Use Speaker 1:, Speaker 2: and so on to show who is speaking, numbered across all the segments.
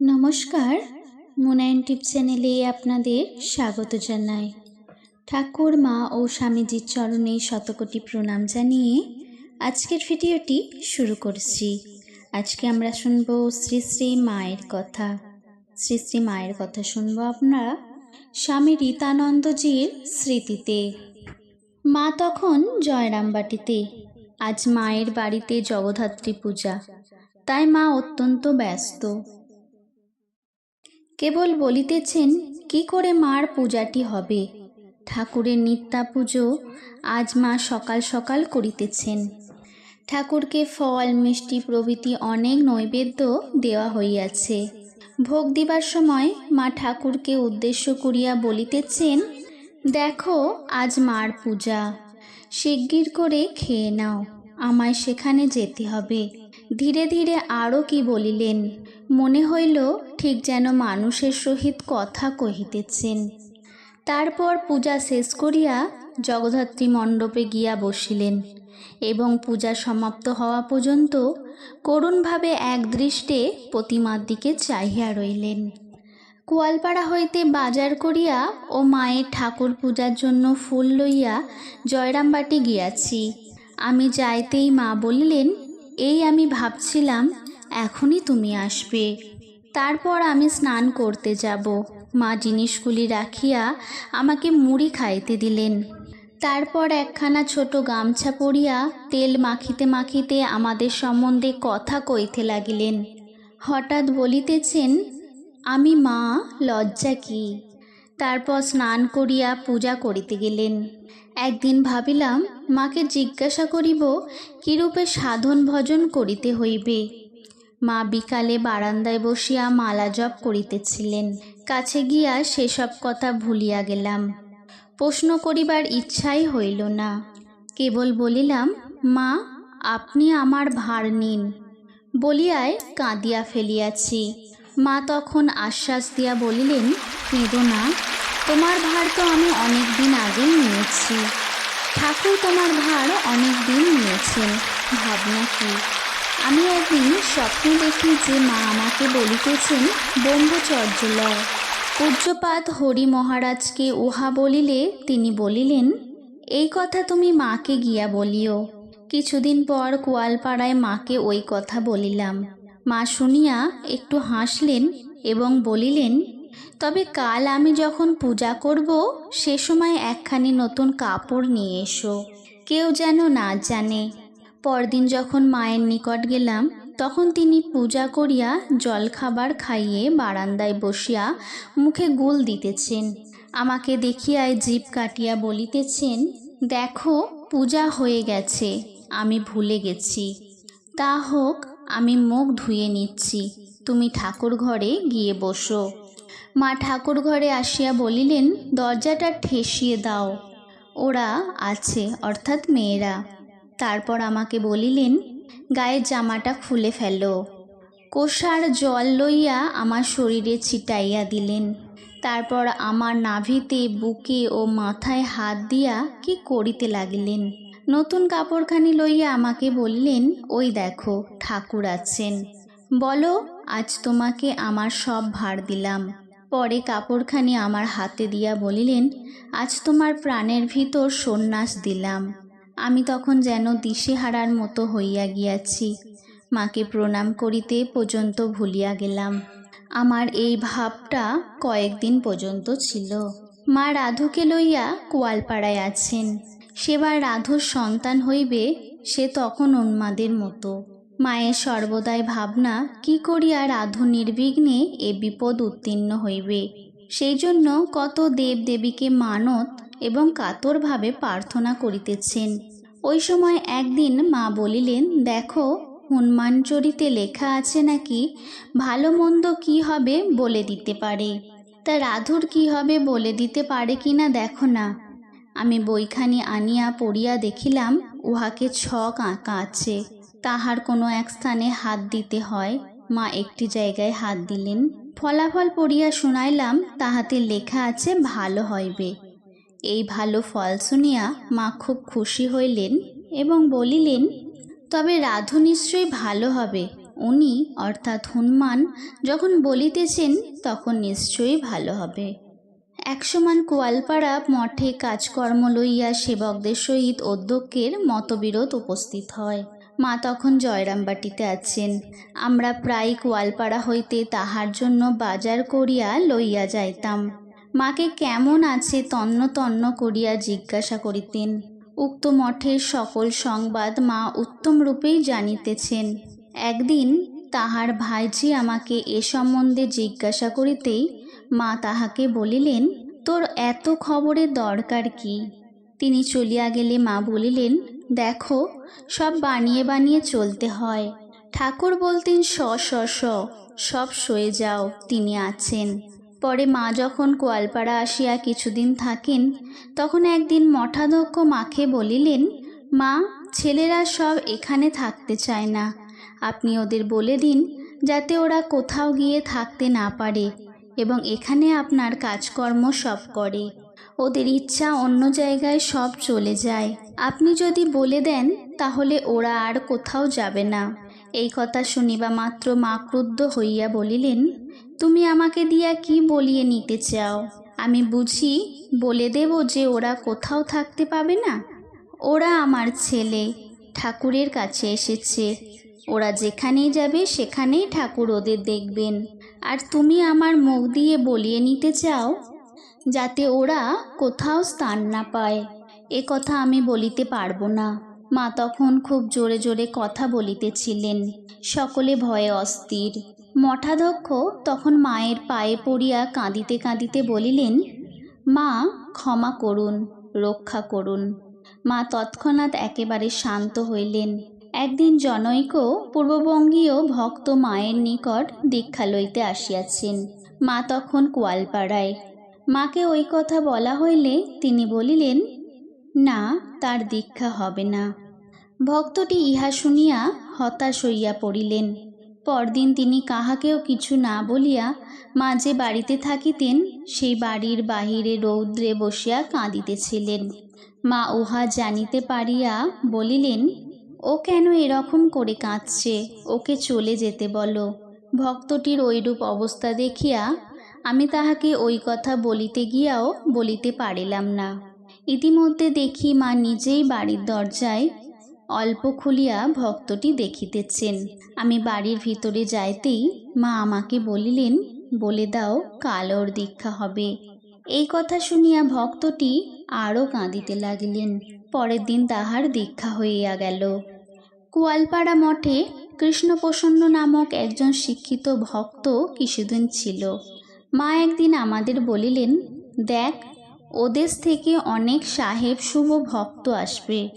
Speaker 1: নমস্কার মুনায়ন টিপ চ্যানেলে আপনাদের স্বাগত জানাই। ঠাকুর, মা ও স্বামীজির চরণে শতকোটি প্রণাম জানিয়ে আজকের ভিডিওটি শুরু করছি। আজকে আমরা শুনব শ্রী শ্রী মায়ের কথা। শ্রী শ্রী মায়ের কথা শুনব আপনারা স্বামী রীতানন্দজির স্মৃতিতে। মা তখন জয়রামবাটিতে, আজ মায়ের বাড়িতে জগদ্ধাত্রী পূজা। তাই মা অত্যন্ত ব্যস্ত। কেবল বলিতেছেন, কি করে মার পূজাটি হবে? ঠাকুরের নিত্যা পুজো আজ মা সকাল সকাল করিতেছেন। ঠাকুরকে ফল, মিষ্টি প্রভৃতি অনেক নৈবেদ্য দেওয়া হইয়াছে। ভোগ দিবার সময় মা ঠাকুরকে উদ্দেশ্য করিয়া বলিতেছেন, দেখো, আজ মার পূজা। শিগগির করে খেয়ে নাও। আমায় সেখানে যেতে হবে। ধীরে ধীরে আরও কি বলিলেন মনে হইল ঠিক যেন মানুষের সহিত কথা কহিতেছেন। তারপর পূজা শেষ করিয়া জগদ্ধাত্রী মণ্ডপে গিয়া বসিলেন এবং পূজা সমাপ্ত হওয়া পর্যন্ত করুণভাবে একদৃষ্টে প্রতিমার দিকে চাহিয়া রইলেন। কুয়ালপাড়া হইতে বাজার করিয়া ও মায়ের ঠাকুর পূজার জন্য ফুল লইয়া জয়রামবাটি গিয়াছি। আমি যাইতেই মা বলিলেন, এই আমি ভাবছিলাম এখনই তুমি আসবে। তারপর আমি স্নান করতে যাব। মা জিনিসগুলি রাখিয়া আমাকে মুড়ি খাইতে দিলেন। তারপর একখানা ছোট গামছা পরিয়া তেল মাখিতে মাখিতে আমাদের সম্বন্ধে কথা কইতে লাগিলেন। হঠাৎ বলিতেছেন, আমি মা, লজ্জা কি? তারপর স্নান করিয়া পূজা করিতে গেলেন। একদিন ভাবিলাম, মাকে জিজ্ঞাসা করিব, কিরূপে সাধন ভজন করিতে হইবে? মা বিকালে বারান্দায় বসিয়া মালা জপ করিতেছিলেন। কাছে গিয়া সেসব কথা ভুলিয়া গেলাম। প্রশ্ন করিবার ইচ্ছাই হইল না। কেবল বলিলাম, মা, আপনি আমার ভার নিন। বলিয়ায় কাঁদিয়া ফেলিয়াছি। মা তখন আশ্বাস দিয়া বলিলেন, কেঁদো না, তোমার ভার তো আমি অনেক দিন আগেই নিয়েছি। ঠাকুর তোমার ভার অনেক দিন নিয়েছেন, ভাবনা কি? আমি একদিন স্বপ্নে দেখি যে মা আমাকে বলিতেছেন ব্রহ্মচর্য লয় পূজ্যপাত হরি মহারাজকে উহা বলিলে তিনি বলিলেন, এই কথা তুমি মাকে গিয়া বলিও। কিছুদিন পর কোয়ালপাড়ায় মাকে ওই কথা বলিলাম। মা শুনিয়া একটু হাসলেন এবং বলিলেন, তবে কাল আমি যখন পূজা করব, সে সময় একখানি নতুন কাপড় নিয়ে এসো। কেউ যেন না জানে পরদিন যখন মায়ের নিকট গেলাম, তখন তিনি পূজা করিয়া জলখাবার খাইয়ে বারান্দায় বসিয়া মুখে গুল দিতেছেন। আমাকে দেখিয়ায় জিভ কাটিয়া বলিতেছেন, দেখো, পূজা হয়ে গেছে, আমি ভুলে গেছি। তা হোক, আমি মুখ ধুয়ে নিচ্ছি, তুমি ঠাকুর ঘরে গিয়ে বসো। মা ঠাকুর ঘরে আসিয়া বলিলেন, দরজাটা ঠেসিয়ে দাও। ওরা আছে, অর্থাৎ মেয়েরা। তারপর আমাকে বলিলেন গায়ের জামাটা খুলে ফেলো। কোষার জল লইয়া আমার শরীরে ছিটাইয়া দিলেন। তারপর আমার নাভিতে বুকে ও মাথায় হাত দিয়া কি করিতে লাগিলেন? নতুন কাপড়খানি লইয়া আমাকে বললেন, ওই দেখো, ঠাকুর আছেন। বলো, আজ তোমাকে আমার সব ভার দিলাম। পরে কাপড়খানি আমার হাতে দিয়া বলিলেন, আজ তোমার প্রাণের ভিতর সন্ন্যাস দিলাম। আমি তখন যেন দিশেহারার মতো হইয়া গিয়াছি। মাকে প্রণাম করিতে পর্যন্ত ভুলিয়া গেলাম। আমার এই ভাবটা কয়েকদিন পর্যন্ত ছিল। মা রাধুকে লইয়া কোয়ালপাড়ায় আছেন। সেবার রাধুর সন্তান হইবে সে তখন উন্মাদের মতো। মায়ের সর্বদাই ভাবনা, কি করিয়া রাধু নির্বিঘ্নে এ বিপদ উত্তীর্ণ হইবে? সেই জন্য কত দেব দেবীকে মানত এবং কাতরভাবে প্রার্থনা করিতেছেন। ওই সময় একদিন মা বলিলেন, দেখো হনুমানচরিতে লেখা আছে নাকি, ভালো মন্দ কী হবে বলে দিতে পারে। তা রাধুর কি হবে বলে দিতে পারে কি না দেখো না। আমি বইখানি আনিয়া পড়িয়া দেখিলাম, উহাকে ছক আঁকা আছে। তাহার কোনো এক স্থানে হাত দিতে হয়। মা একটি জায়গায় হাত দিলেন। ফলাফল পড়িয়া শুনাইলাম, তাহাতে লেখা আছে, ভালো হইবে। এই ভালো ফল শুনিয়া মা খুব খুশি হইলেন এবং বলিলেন, তবে রাধু নিশ্চয়ই ভালো হবে। উনি, অর্থাৎ হনুমান, যখন বলিতেছেন, তখন নিশ্চয়ই ভালো হবে। একসমান কোয়ালপাড়া মঠে কাজকর্ম লইয়া সেবকদের সহিত অধ্যক্ষের মতবিরোধ উপস্থিত হয়। মা তখন জয়রামবাটিতে আছেন। আমরা প্রায় কোয়ালপাড়া হইতে তাহার জন্য বাজার করিয়া লইয়া যাইতাম। মাকে কেমন আছে তন্ন তন্ন করিয়া জিজ্ঞাসা করিতেন। উক্ত মঠের সকল সংবাদ মা উত্তম রূপেই জানিতেছেন। একদিন তাহার ভাইজি আমাকে এ সম্বন্ধে জিজ্ঞাসা করিতেই মা তাহাকে বলিলেন, তোর এত খবরের দরকার কি? তিনি চলিয়া গেলে মা বলিলেন, দেখো, সব বানিয়ে বানিয়ে চলতে হয়। ঠাকুর বলতেন স স সব সয়ে যাও। তিনি আছেন। পরে মা যখন কোয়ালপাড়া আসিয়া কিছুদিন থাকেন, তখন একদিন মঠাধ্যক্ষ মাকে বলিলেন, মা, ছেলেরা সব এখানে থাকতে চায় না। আপনি ওদের বলে দিন, যাতে ওরা কোথাও গিয়ে থাকতে না পারে এবং এখানে আপনার কাজকর্ম সব করে। ওদের ইচ্ছা অন্য জায়গায় সব চলে যায়। আপনি যদি বলে দেন, তাহলে ওরা আর কোথাও যাবে না। এই কথা শুনিবা মাত্র মা ক্রুদ্ধ হইয়া বলিলেন, তুমি আমাকে দিয়া কি বলিয়ে নিতে চাও? আমি বুঝি বলে দেব যে ওরা কোথাও থাকতে পাবে না। ওরা আমার ছেলে, ঠাকুরের কাছে এসেছে। ওরা যেখানেই যাবে সেখানেই ঠাকুর ওদের দেখবেন। আর তুমি আমার মুখ দিয়ে বলিয়ে নিতে চাও? যাতে ওরা কোথাও স্থান না পায়। এ কথা আমি বলিতে পারব না। মা তখন খুব জোরে জোরে কথা বলিতেছিলেন। সকলে ভয়ে অস্থির। মঠাধ্যক্ষ তখন মায়ের পায়ে পড়িয়া কাঁদিতে কাঁদিতে বলিলেন, মা, ক্ষমা করুন, রক্ষা করুন। মা তৎক্ষণাৎ একেবারে শান্ত হইলেন। একদিন জনৈক পূর্ববঙ্গীয় ভক্ত মায়ের নিকট দীক্ষা লইতে আসিয়াছেন। মা তখন কোয়ালপাড়ায়। মাকে ওই কথা বলা হইলে তিনি বলিলেন, না, তার দীক্ষা হবে না। ভক্তটি ইহা শুনিয়া হতাশ হইয়া পড়িলেন। পরদিন তিনি কাহাকেও কিছু না বলিয়া মা যে বাড়িতে থাকিতেন, সেই বাড়ির বাহিরে রৌদ্রে বসিয়া কাঁদিতেছিলেন। মা উহা জানিতে পারিয়া বলিলেন, ও কেন এরকম করে কাঁদছে? ওকে চলে যেতে বলো। ভক্তটির ওইরূপ অবস্থা দেখিয়া আমি তাহাকে ওই কথা বলিতে গিয়াও বলিতে পারিলাম না। ইতিমধ্যে দেখি মা নিজেই বাড়ির দরজায় অল্প খুলিয়া ভক্তটি দেখিতেছেন। আমি বাড়ির ভিতরে যাইতেই মা আমাকে বলিলেন, বলে দাও, কাল ওর দীক্ষা হবে। এই কথা শুনিয়া ভক্তটি আরও কাঁদিতে লাগিলেন। পরের দিন তাহার দীক্ষা হইয়া গেল। কুয়ালপাড়া মঠে কৃষ্ণপ্রসন্ন নামক একজন শিক্ষিত ভক্ত কিছুদিন ছিল। মা একদিন আমাদের বলিলেন, দেখ, ওদেশ থেকে অনেক সাহেব শুভ ভক্ত আসবে।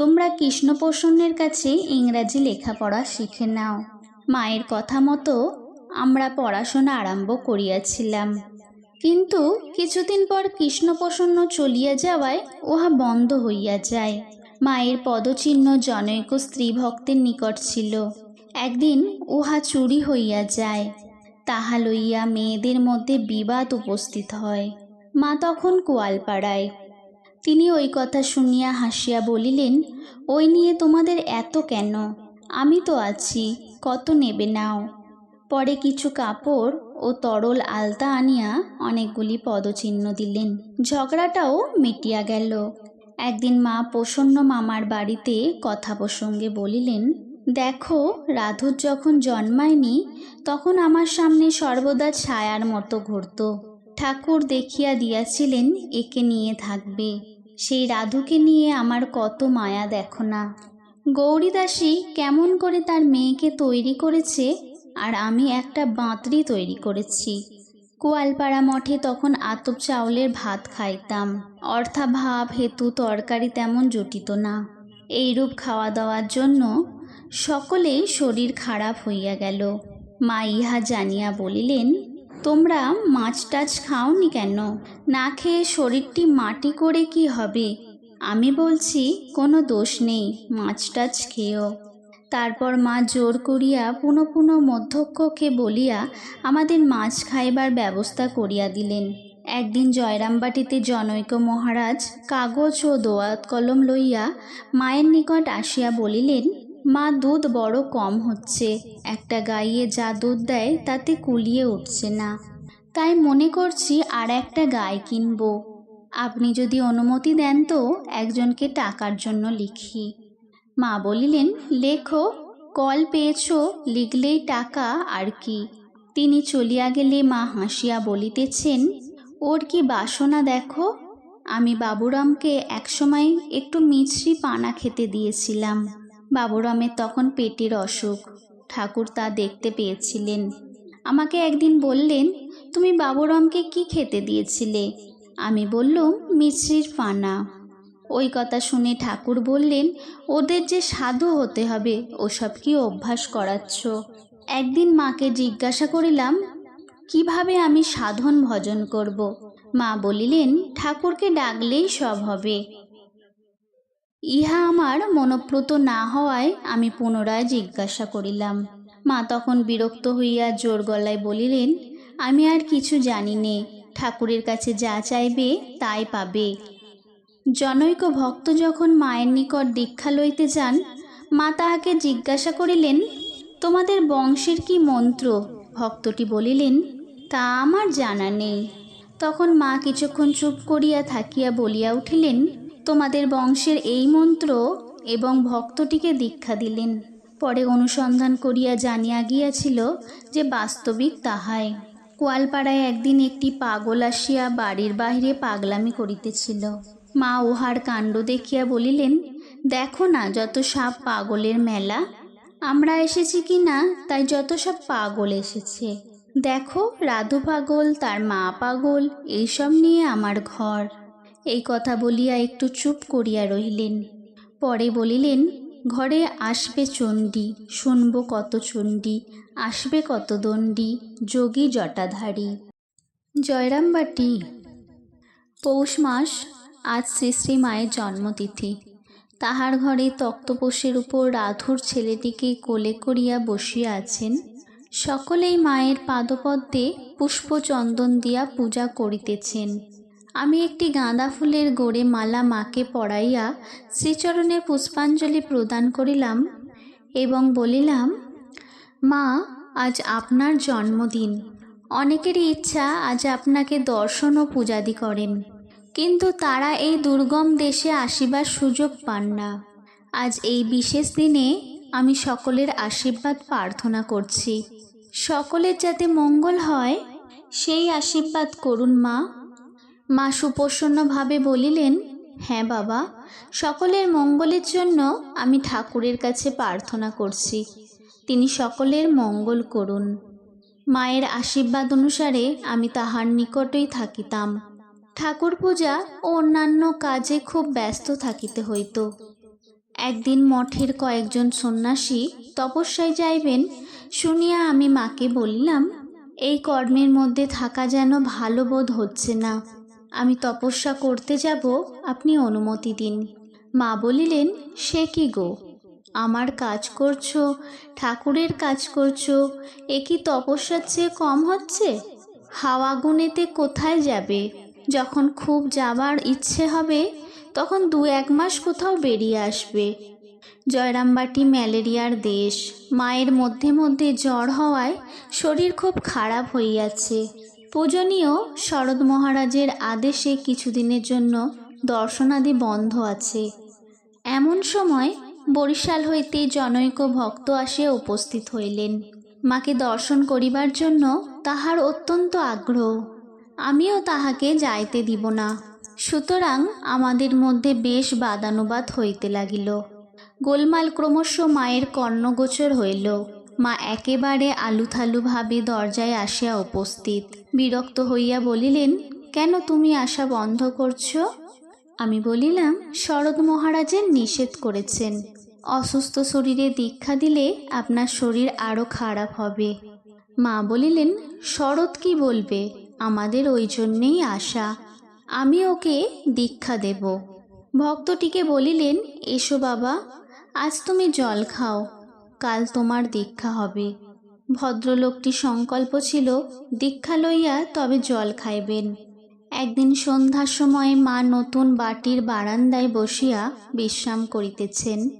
Speaker 1: তোমরা কৃষ্ণপ্রসন্নের কাছে ইংরাজি লেখাপড়া শিখে নাও। মায়ের কথা মতো আমরা পড়াশোনা আরম্ভ করিয়াছিলাম। কিন্তু কিছুদিন পর কৃষ্ণপ্রসন্ন চলিয়া যাওয়ায় উহা বন্ধ হইয়া যায়। মায়ের পদচিহ্ন জনৈক স্ত্রী ভক্তের নিকট ছিল। একদিন উহা চুরি হইয়া যায়। তাহা লইয়া মেয়েদের মধ্যে বিবাদ উপস্থিত হয়। মা তখন কোয়ালপাড়ায় তিনি ওই কথা শুনিয়া হাসিয়া বলিলেন, ওই নিয়ে তোমাদের এত কেন? আমি তো আছি, কত নেবে নাও? পরে কিছু কাপড় ও তরল আলতা আনিয়া অনেকগুলি পদচিহ্ন দিলেন। ঝগড়াটাও মিটিয়া গেল। একদিন মা প্রসন্ন মামার বাড়িতে কথা প্রসঙ্গে বলিলেন, দেখো, রাধুর যখন জন্মায়নি, তখন আমার সামনে সর্বদা ছায়ার মতো ঘুরত। ঠাকুর দেখিয়া দিয়াছিলেন, একে নিয়ে থাকবে। সেই রাধুকে নিয়ে আমার কত মায়া দেখো না। গৌরীদাসী কেমন করে তার মেয়েকে তৈরি করেছে, আর আমি একটা বাঁতরি তৈরি করেছি। কোয়ালপাড়া মঠে তখন আতপ চাউলের ভাত খাইতাম। অর্থাভাব হেতু, তরকারি তেমন জুটিত না। এইরূপ খাওয়া দাওয়ার জন্য সকলেই শরীর খারাপ হইয়া গেল। মা ইহা জানিয়া বলিলেন তোমরা মাছ টাছ খাওনি কেন? না খেয়ে শরীরটি মাটি করে কি হবে? আমি বলছি, কোনো দোষ নেই, মাছ টাছ খেয়েও। তারপর মা জোর করিয়া পুনঃ পুনঃ মধ্যক্ষকে বলিয়া আমাদের মাছ খাইবার ব্যবস্থা করিয়া দিলেন। একদিন জয়রামবাটিতে জনৈক মহারাজ কাগজ ও দোয়াত কলম লইয়া মায়ের নিকট আসিয়া বলিলেন মা দুধ বড় কম হচ্ছে। একটা গাইয়ে যা দুধ দেয় তাতে কুলিয়ে উঠছে না। তাই মনে করছি আর একটা গাই কিনবো। আপনি যদি অনুমতি দেন তো একজনকে টাকার জন্য লিখি। মা বলিলেন, লেখো, কল পেয়েছ, লিখলেই টাকা আর কি? তিনি চলিয়া গেলে মা হাসিয়া বলিতেছেন, ওর কি বাসনা দেখো? আমি বাবুরামকে একসময় একটু মিছরি পানা খেতে দিয়েছিলাম। বাবুরামের তখন পেটের অসুখ। ঠাকুর তা দেখতে পেয়েছিলেন। আমাকে একদিন বললেন, তুমি বাবুরামকে কি খেতে দিয়েছিলে? আমি বললুম, মিছরির পানা ওই কথা শুনে ঠাকুর বললেন, ওদের যে সাধু হতে হবে, ওসব কি অভ্যাস করাচ্ছ? একদিন মাকে জিজ্ঞাসা করিলাম, কীভাবে আমি সাধন ভজন করব? মা বলিলেন, ঠাকুরকে ডাকলেই সব হবে। ইহা আমার মনোপ্রত না হওয়ায় আমি পুনরায় জিজ্ঞাসা করিলাম। মা তখন বিরক্ত হইয়া জোর গলায় বলিলেন, আমি আর কিছু জানি নে, ঠাকুরের কাছে যা চাইবে তাই পাবে। জনৈক ভক্ত যখন মায়ের নিকট দীক্ষা লইতে যান, মা তাহাকে জিজ্ঞাসা করিলেন, তোমাদের বংশের কি মন্ত্র? ভক্তটি বলিলেন, তা আমার জানা নেই। তখন মা কিছুক্ষণ চুপ করিয়া থাকিয়া বলিয়া উঠিলেন তোমাদের বংশের এই মন্ত্র এবং ভক্তটিকে দীক্ষা দিলেন। পরে অনুসন্ধান করিয়া জানিয়া গিয়াছিল যে বাস্তবিক তাহাই। কোয়ালপাড়ায় একদিন একটি পাগল আসিয়া বাড়ির বাহিরে পাগলামি করিতেছিল। মা উহার কাণ্ড দেখিয়া বলিলেন, দেখো না যত সব পাগলের মেলা। আমরা এসেছি কি না, তাই যত সব পাগল এসেছে। দেখো রাধু পাগল, তার মা পাগল এইসব নিয়ে আমার ঘর। এই কথা বলিয়া একটু চুপ করিয়া রহিলেন। পরে বলিলেন, ঘরে আসবে চণ্ডী, শুনব কত চণ্ডী, আসবে কত দণ্ডী, যোগী জটাধারী। জয়রামবাটি, পৌষ মাস, আজ শ্রী শ্রী মায়ের জন্মতিথি। তাহার ঘরে তক্তপোষের উপর রাধুর ছেলেটিকে কোলে করিয়া বসিয়া আছেন। সকলেই মায়ের পাদপদ্মে পুষ্পচন্দন দিয়া পূজা করিতেছেন। আমি একটি গাঁদা ফুলের গোড়ে মালা মাকে পড়াইয়া শ্রীচরণে পুষ্পাঞ্জলি প্রদান করিলাম এবং বলিলাম, মা, আজ আপনার জন্মদিন। অনেকেরই ইচ্ছা আজ আপনাকে দর্শন ও পূজাদি করেন। কিন্তু তারা এই দুর্গম দেশে আসিবার সুযোগ পান না। আজ এই বিশেষ দিনে আমি সকলের আশীর্বাদ প্রার্থনা করছি। সকলের যাতে মঙ্গল হয়, সেই আশীর্বাদ করুন মা। মা সুপ্রসন্নভাবে বলিলেন হ্যাঁ বাবা, সকলের মঙ্গলের জন্য আমি ঠাকুরের কাছে প্রার্থনা করছি। তিনি সকলের মঙ্গল করুন। মায়ের আশীর্বাদ অনুসারে আমি তাহার নিকটেই থাকিতাম। ঠাকুর পূজা ও অন্যান্য কাজে খুব ব্যস্ত থাকিতে হইত। একদিন মঠের কয়েকজন সন্ন্যাসী তপস্যায় যাইবেন, শুনিয়া আমি মাকে বলিলাম, এই কর্মের মধ্যে থাকা যেন ভালো বোধ হচ্ছে না। আমি তপস্যা করতে যাব, আপনি অনুমতি দিন। মা বলিলেন, সে কি গো? আমার কাজ করছ, ঠাকুরের কাজ করছ, এ কি তপস্যার চেয়ে কম হচ্ছে? হাওয়া গুনেতে কোথায় যাবে? যখন খুব যাবার ইচ্ছে হবে, তখন দু এক মাস কোথাও বেরিয়ে আসবে। জয়রামবাটি ম্যালেরিয়ার দেশ। মায়ের মধ্যে মধ্যে জ্বর হওয়ায় শরীর খুব খারাপ হইয়াছে। পূজনীয় শরৎ মহারাজের আদেশে কিছুদিনের জন্য দর্শনাদি বন্ধ আছে। এমন সময় বরিশাল হইতে জনৈক ভক্ত আসিয়া উপস্থিত হইলেন। মাকে দর্শন করিবার জন্য তাহার অত্যন্ত আগ্রহ। আমিও তাহাকে যাইতে দিব না। সুতরাং আমাদের মধ্যে বেশ বাদানুবাদ হইতে লাগিল। গোলমাল ক্রমশ মায়ের কর্ণগোচর হইল। মা একেবারে আলুথালুভাবে দরজায় আসিয়া উপস্থিত। বিরক্ত হইয়া বলিলেন, কেন তুমি আসা বন্ধ করছ? আমি বলিলাম, শরৎ মহারাজের নিষেধ করেছেন। অসুস্থ শরীরে দীক্ষা দিলে আপনার শরীর আরও খারাপ হবে। মা বলিলেন, শরৎ কি বলবে? আমাদের ওই জন্যেই আসা। আমি ওকে দীক্ষা দেব। ভক্তটিকে বলিলেন, এসো বাবা, আজ তুমি জল খাও। কাল তোমার দীক্ষা হবে। ভদ্রলোকটি সংকল্প ছিল, দীক্ষা লইয়া তবে জল খাইবেন। একদিন সন্ধ্যার সময় মা নতুন বাটির বারান্দায় বসিয়া বিশ্রাম করিতেছেন।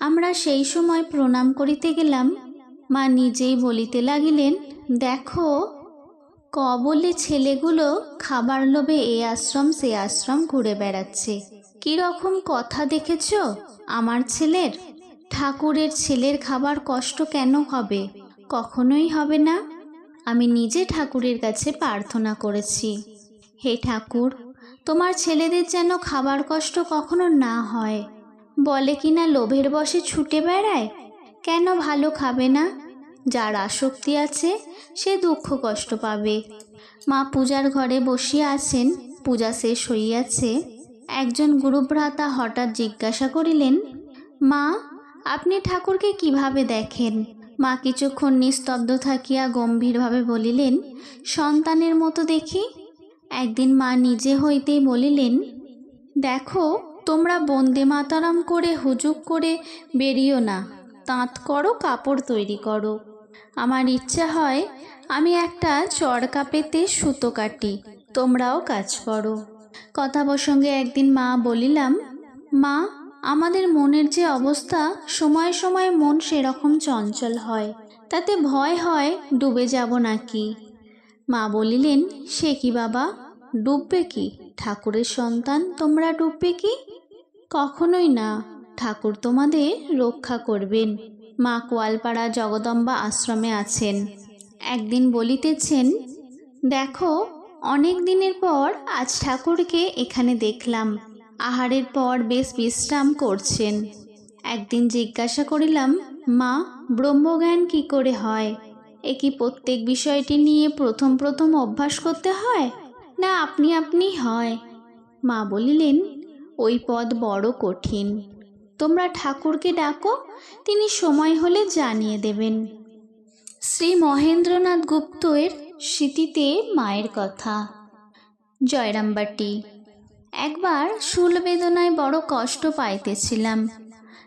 Speaker 1: আমরা সেই সময় প্রণাম করিতে গেলাম। মা নিজেই বলিতে লাগিলেন, দেখো, কবলে ছেলেগুলো খাবার লোভে এ আশ্রম সে আশ্রম ঘুরে বেড়াচ্ছে। কীরকম কথা দেখেছ আমার ছেলের? ঠাকুরের ছেলের খাবার কষ্ট কেন হবে? কখনোই হবে না। আমি নিজে ঠাকুরের কাছে প্রার্থনা করেছি। হে ঠাকুর, তোমার ছেলেদের যেন খাবার কষ্ট কখনো না হয়। বলে কি না লোভের বসে ছুটে বেড়ায়? কেন ভালো খাবে না? যার আসক্তি আছে, সে দুঃখ কষ্ট পাবে। মা পূজার ঘরে বসিয়া আছেন, পূজা শেষ হইয়াছে। একজন গুরুভ্রাতা হঠাৎ জিজ্ঞাসা করিলেন, মা আপনি ঠাকুরকে কীভাবে দেখেন? মা কিছুক্ষণ নিস্তব্ধ থাকিয়া গম্ভীরভাবে বলিলেন, সন্তানের মতো দেখি। একদিন মা নিজে হইতেই বলিলেন, দেখো, তোমরা বন্দে মাতারাম করে হুজুক করে বেরিও না। তাঁত করো, কাপড় তৈরি করো। আমার ইচ্ছা হয়, আমি একটা চরকা পেতে সুতো কাটি। তোমরাও কাজ করো। কথা প্রসঙ্গে একদিন মা বলিলাম, মা আমাদের মনের যে অবস্থা, সময় সময় মন সেরকম চঞ্চল হয়। তাতে ভয় হয়, ডুবে যাব নাকি? মা বলিলেন, সে কি বাবা? ডুববে কি? ঠাকুরের সন্তান তোমরা ডুববে কি? কখনোই না। ঠাকুর তোমাদের রক্ষা করবেন। মা কোয়ালপাড়া জগদম্বা আশ্রমে আছেন। একদিন বলিতেছেন, দেখো, অনেক দিনের পর আজ ঠাকুরকে এখানে দেখলাম। আহারের পর বেশ বিশ্রাম করছেন। একদিন জিজ্ঞাসা করিলাম, মা, ব্রহ্মজ্ঞান কি করে হয়? এ কি প্রত্যেক বিষয়টি নিয়ে প্রথম প্রথম অভ্যাস করতে হয়? না আপনি আপনি হয়? মা বলিলেন, ওই পদ বড় কঠিন। তোমরা ঠাকুরকে ডাকো, তিনি সময় হলে জানিয়ে দেবেন। শ্রী মহেন্দ্রনাথ গুপ্তের স্মৃতিতে মায়ের কথা। জয়রামবাটি একবার শুল বেদনায় বড় কষ্ট পাইতেছিলাম।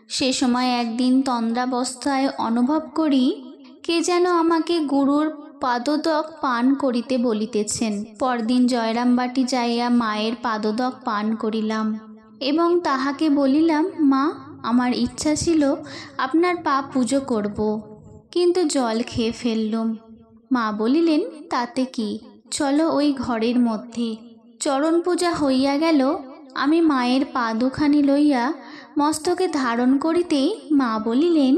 Speaker 1: সে সময় একদিন তন্দ্রাবস্থায় অনুভব করি, কে যেন আমাকে গুরুর পাদদক পান করিতে বলিতেছেন। পরদিন জয়রামবাটি যাইয়া মায়ের পাদদক পান করিলাম এবং তাহাকে বলিলাম, মা, আমার ইচ্ছা ছিল আপনার পা পুজো করব। কিন্তু জল খেয়ে ফেললুম। মা বলিলেন, তাতে কি? চলো ওই ঘরের মধ্যে। চরণ পূজা হইয়া গেল, আমি মায়ের পা দুখানি লইয়া মস্তকে ধারণ করিতেই মা বলিলেন,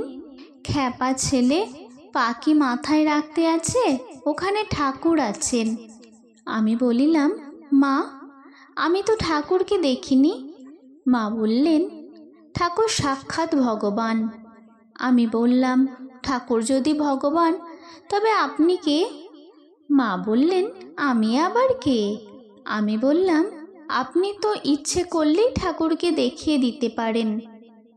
Speaker 1: খ্যাপা ছেলে, পা কি মাথায় রাখতে আছে? ওখানে ঠাকুর আছেন। আমি বলিলাম, মা, আমি তো ঠাকুরকে দেখিনি। মা বললেন, ঠাকুর সাক্ষাৎ ভগবান। আমি বললাম, ঠাকুর যদি ভগবান, তবে আপনি কে? মা বললেন, আমি আবার কে? আমি বললাম, আপনি তো ইচ্ছে করলেই ঠাকুরকে দেখিয়ে দিতে পারেন।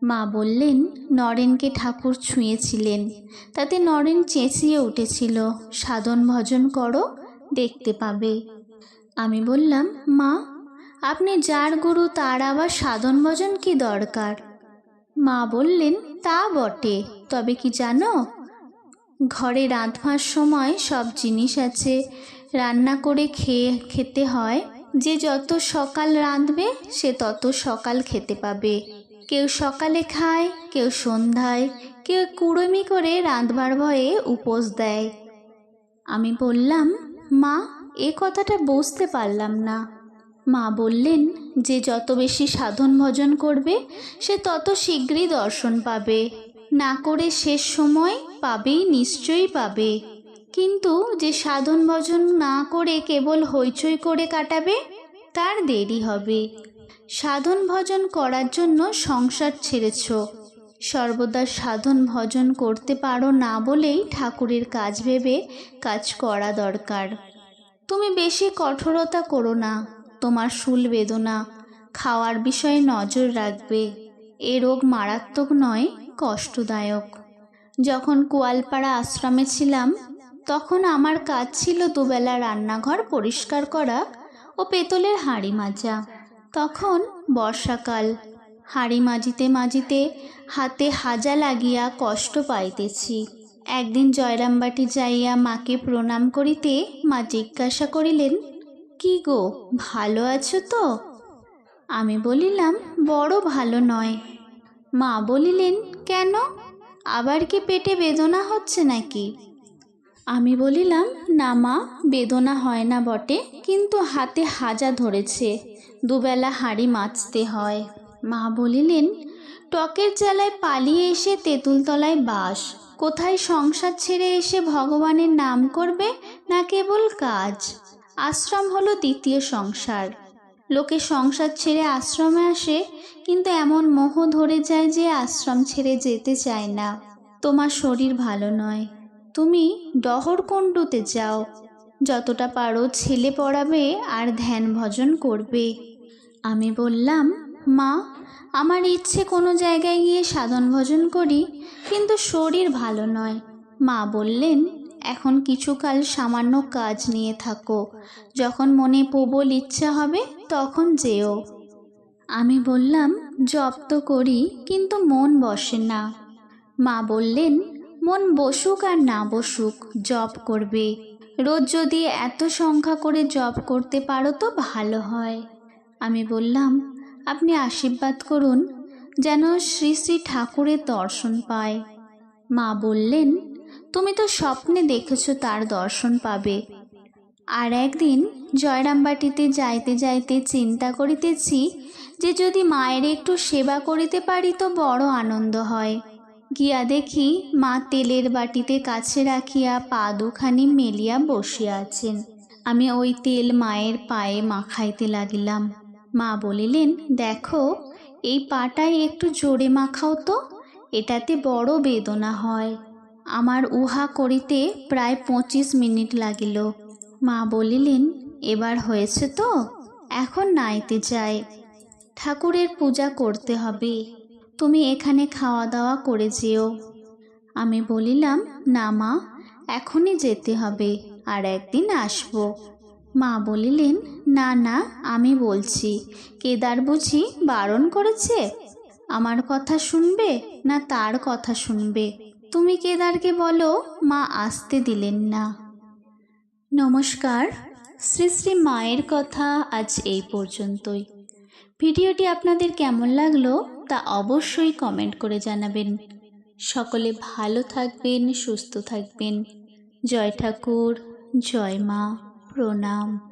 Speaker 1: মা বললেন, নরেনকে ঠাকুর ছুঁয়েছিলেন। তাতে নরেন চেঁচিয়ে উঠেছিল, সাধন ভজন করো, দেখতে পাবে। আমি বললাম, মা, আপনি যার গুরু তার আবার সাধন ভজন কি দরকার? মা বললেন, তা বটে, তবে কি জানো? ঘরে রাঁধবার সময় সব জিনিস আছে রান্না করে খেয়ে, খেতে হয়। যে যত সকাল রাঁধবে, সে তত সকাল খেতে পাবে। কেউ সকালে খায়, কেউ সন্ধ্যায়। কেউ কুড়মি করে রাঁধবার ভয়ে উপোস দেয়। আমি বললাম, মা, এ কথাটা বুঝতে পারলাম না। মা বললেন, যে যত বেশি সাধন ভজন করবে, সে তত শীঘ্রই দর্শন পাবে। না করে শেষ সময় পাবেই, নিশ্চয়ই পাবে। কিন্তু যে সাধন ভজন না করে কেবল হইচই করে কাটাবে, তার দেরি হবে। সাধন ভজন করার জন্য সংসার ছেড়েছ। সর্বদা সাধন ভজন করতে পারো না বলেই ঠাকুরের কাজ ভেবে কাজ করা দরকার। তুমি বেশি কঠোরতা করো না, তোমার শুল বেদনা, খাওয়ার বিষয়ে নজর রাখবে। এ রোগ মারাত্মক নয়, কষ্টদায়ক। যখন কোয়ালপাড়া আশ্রমে ছিলাম তখন আমার কাজ ছিল দুবেলা রান্নাঘর পরিষ্কার করা ও পেতলের হাঁড়ি মাজা। তখন বর্ষাকাল। হাঁড়ি মাজিতে মাজিতে হাতে হাজা লাগিয়া কষ্ট পাইতেছি। একদিন জয়রামবাটি যাইয়া মাকে প্রণাম করিতে মা জিজ্ঞাসা করিলেন, কি গো, ভালো আছো তো? আমি বলিলাম, বড় ভালো নয়। মা বলিলেন, কেন? আবার কি পেটে বেদনা হচ্ছে নাকি? আমি বলিলাম, না মা, বেদনা হয় না বটে, কিন্তু হাতে হাজা ধরেছে, দুবেলা হাঁড়ি মাছতে হয়। মা বলিলেন, টকের জ্বালায় পালিয়ে এসে তেঁতুলতলায় বাস, কোথায় সংসার ছেড়ে এসে ভগবানের নাম করবে, না কেবল কাজ? আশ্রম হলো দ্বিতীয় সংসার। লোকে সংসার ছেড়ে আশ্রমে আসে, কিন্তু এমন মোহ ধরে যায় যে আশ্রম ছেড়ে যেতে চায় না। তোমার শরীর ভালো নয়। তুমি ডহরকুণ্ডুতে যাও। যতটা পারো ছেলে পড়াবে আর ধ্যান ভজন করবে। আমি বললাম, মা, আমার ইচ্ছে কোনো জায়গায় গিয়ে সাধন ভজন করি, কিন্তু শরীর ভালো নয়। মা বললেন, এখন কিছুকাল সামান্য কাজ নিয়ে থাকো। যখন মনে প্রবল ইচ্ছা হবে, তখন যেও। আমি বললাম, জপ তো করি, কিন্তু মন বসে না। মা বললেন মন বসুক আর না বসুক, জপ করবে। রোজ যদি এত সংখ্যা করে জপ করতে পারো তো ভালো হয়। আমি বললাম, আপনি আশীর্বাদ করুন, যেন শ্রী শ্রী ঠাকুরের দর্শন পায়। মা বললেন, তুমি তো স্বপ্নে দেখেছ তার দর্শন পাবে। আর একদিন জয়রামবাটিতে যাইতে যাইতে চিন্তা করিতেছি যে যদি মায়ের একটু সেবা করিতে পারি তো বড় আনন্দ হয়। গিয়া দেখি মা তেলের বাটিতে কাছে রাখিয়া পা দুখানি মেলিয়া বসিয়া আছেন। আমি ওই তেল মায়ের পায়ে মাখাইতে লাগিলাম। মা বলিলেন, দেখো, এই পাটায় একটু জোরে মাখাও তো, এটাতে বড় বেদনা হয়। আমার উহা করিতে প্রায় পঁচিশ মিনিট লাগিল মা বলিলেন, এবার হয়েছে তো, এখন নাইতে যায় ঠাকুরের পূজা করতে হবে। তুমি এখানে খাওয়া দাওয়া করে যেও। আমি বলিলাম, না মা, এখনই যেতে হবে, আর একদিন আসব। মা বলিলেন, না না, আমি বলছি। কেদার বুঝি বারণ করেছে? আমার কথা শুনবে না তার কথা শুনবে? তুমি কেদারকে বলো, মা আসতে দিলেন না। নমস্কার। শ্রী শ্রী মায়ের কথা আজ এই পর্যন্তই। ভিডিওটি আপনাদের কেমন লাগল তা অবশ্যই কমেন্ট করে জানাবেন। সকলে ভালো থাকবেন, সুস্থ থাকবেন। জয় ঠাকুর, জয় মা, প্রণাম।